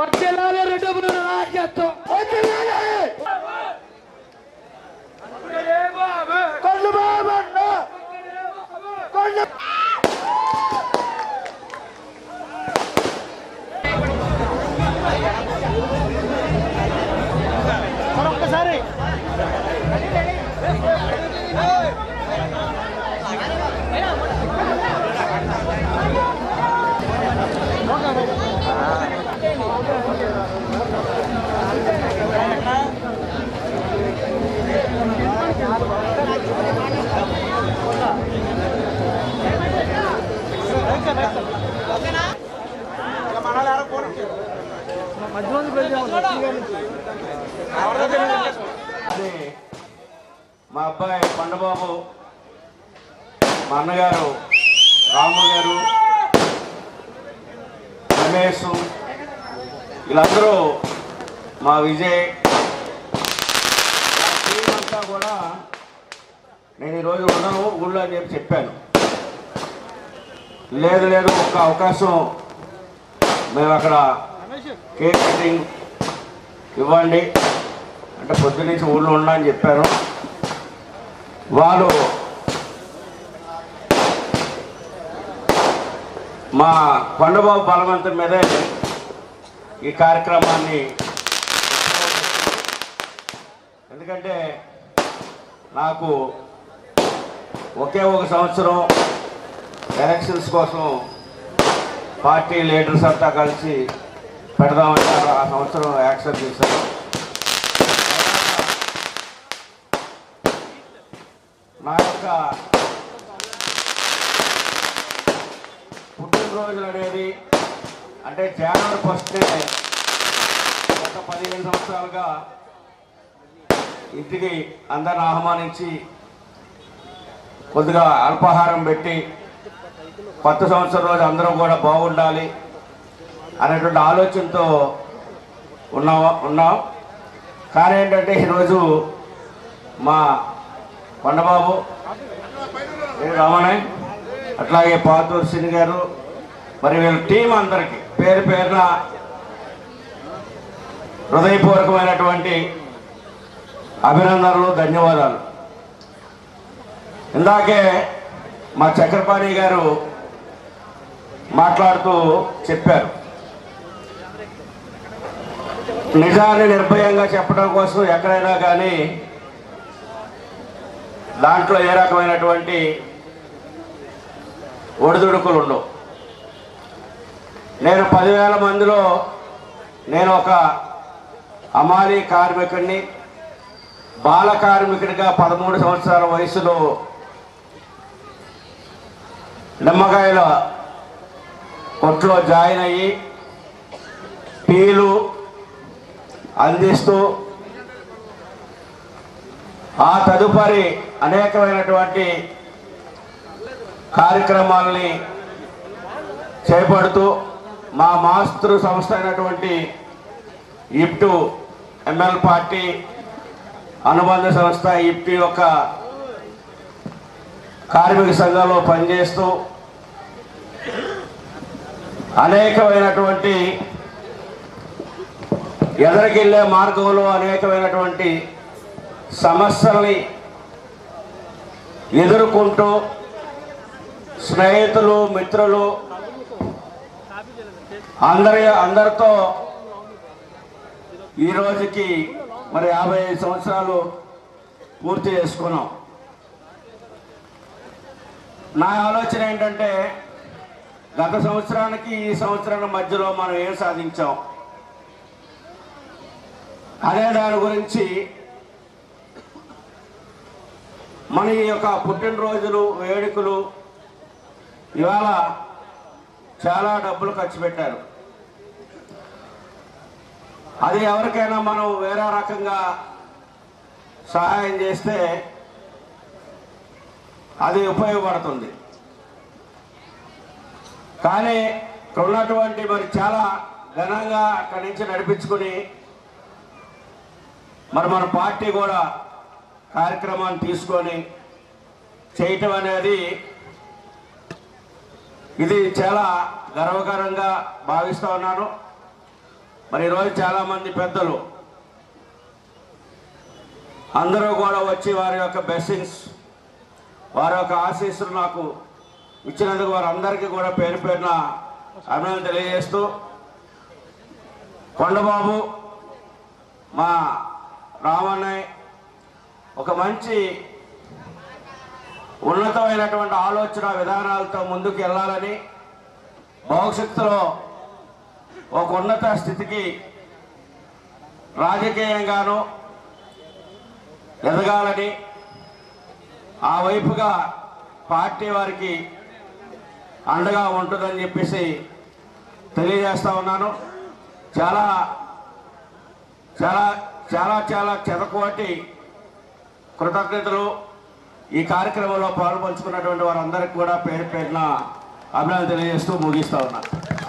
वर्चेलाले redo बनून आज जातो वर्चेलाले कल्लू बाबा మా అబ్బాయి పండబాబు మా అన్నగారు రాము గారు రమేష్ వీళ్ళందరూ మా విజయ్ ఆ టీం అంతా కూడా నేను ఈరోజు ఉన్నాను ఊళ్ళో అని చెప్పి చెప్పాను. లేదు లేదు ఒక్క అవకాశం మేము అక్కడ కేక్ కటింగ్ ఇవ్వండి. అంటే పొద్దున్నుంచి ఊళ్ళో ఉన్నా అని చెప్పారు వాళ్ళు మా కొండబాబు బలవంతం మీదే ఈ కార్యక్రమాన్ని ఎందుకంటే నాకు ఒకే ఒక సంవత్సరం ఎలక్షన్స్ కోసం పార్టీ లీడర్స్ అంతా కలిసి పెడదామంటారు ఆ సంవత్సరం యాక్సెప్ట్ చేశారు. నా యొక్క పుట్టినరోజులు అనేది అంటే జనవరి ఫస్ట్నే గత పదిహేను సంవత్సరాలుగా ఇంటికి అందరిని ఆహ్వానించి కొద్దిగా అల్పాహారం పెట్టి కొత్త సంవత్సరం రోజు అందరం కూడా బాగుండాలి అనేటువంటి ఆలోచనతో ఉన్నాం ఉన్నాం. కానీ ఏంటంటే ఈరోజు మా కొండబాబు ఏ అట్లాగే పాతూరు సిని గారు మరి వీళ్ళ టీం అందరికి పేరు పేరున హృదయపూర్వకమైనటువంటి అభినందనలు ధన్యవాదాలు. ఇందాకే మా చక్రపాణి గారు మాట్లాడుతూ చెప్పారు. నిజాన్ని నిర్భయంగా చెప్పడం కోసం ఎక్కడైనా కానీ దాంట్లో ఏ రకమైనటువంటి ఒడిదుడుకులు ఉండవు. నేను పదివేల మందిలో నేను ఒక అమాలి కార్మికుడిని బాల కార్మికుడిగా పదమూడు సంవత్సరాల వయసులో నిమ్మకాయల కొట్లో జాయిన్ అయ్యి టీలు అందిస్తూ ఆ తదుపరి అనేకమైనటువంటి కార్యక్రమాలని చేపడుతూ మా మాస్తృ సంస్థ అయినటువంటి ఇప్టు ఎంఎల్ పార్టీ అనుబంధ సంస్థ ఇప్టు యొక్క కార్మిక సంఘంలో పనిచేస్తూ అనేకమైనటువంటి ఎదరికెళ్ళే మార్గంలో అనేకమైనటువంటి సమస్యల్ని ఎదుర్కొంటూ స్నేహితులు మిత్రులు అందరి అందరితో ఈ రోజుకి మరి యాభై ఐదు సంవత్సరాలు పూర్తి చేసుకున్నాం. నా ఆలోచన ఏంటంటే గత సంవత్సరానికి ఈ సంవత్సరం మధ్యలో మనం ఏం సాధించాం? అనే దాని గురించి మన ఈ యొక్క పుట్టినరోజులు వేడుకలు ఇవాళ చాలా డబ్బులు ఖర్చు పెట్టారు. అది ఎవరికైనా మనం వేరే రకంగా సహాయం చేస్తే అది ఉపయోగపడుతుంది. కానీ ఇక్కడ ఉన్నటువంటి మరి చాలా ఘనంగా అక్కడి నుంచి నడిపించుకుని మరి మన పార్టీ కూడా కార్యక్రమాన్ని తీసుకొని చేయటం అనేది ఇది చాలా గర్వకరంగా భావిస్తూ ఉన్నాను. మరి ఈరోజు చాలామంది పెద్దలు అందరూ కూడా వచ్చి వారి యొక్క బ్లెస్సింగ్స్ వారి యొక్క ఆశీస్సులు నాకు ఇచ్చినందుకు వారందరికీ కూడా పేరు పేరున అభినందన తెలియజేస్తూ కొండబాబు మా రామన్నయ్య ఒక మంచి ఉన్నతమైనటువంటి ఆలోచన విధానాలతో ముందుకు వెళ్ళాలని భవిష్యత్తులో ఒక ఉన్నత స్థితికి రాజకీయంగాను ఎదగాలని ఆ వైపుగా పార్టీ వారికి అండగా ఉంటుందని చెప్పేసి తెలియజేస్తా ఉన్నాను. చాలా చాలా చాలా చాలా చెదకోటి కృతజ్ఞతలు. ఈ కార్యక్రమంలో పాల్పంచుకున్నటువంటి వారందరికీ కూడా పేరు పేరున అభినందన తెలియజేస్తూ ముగిస్తా ఉన్నాను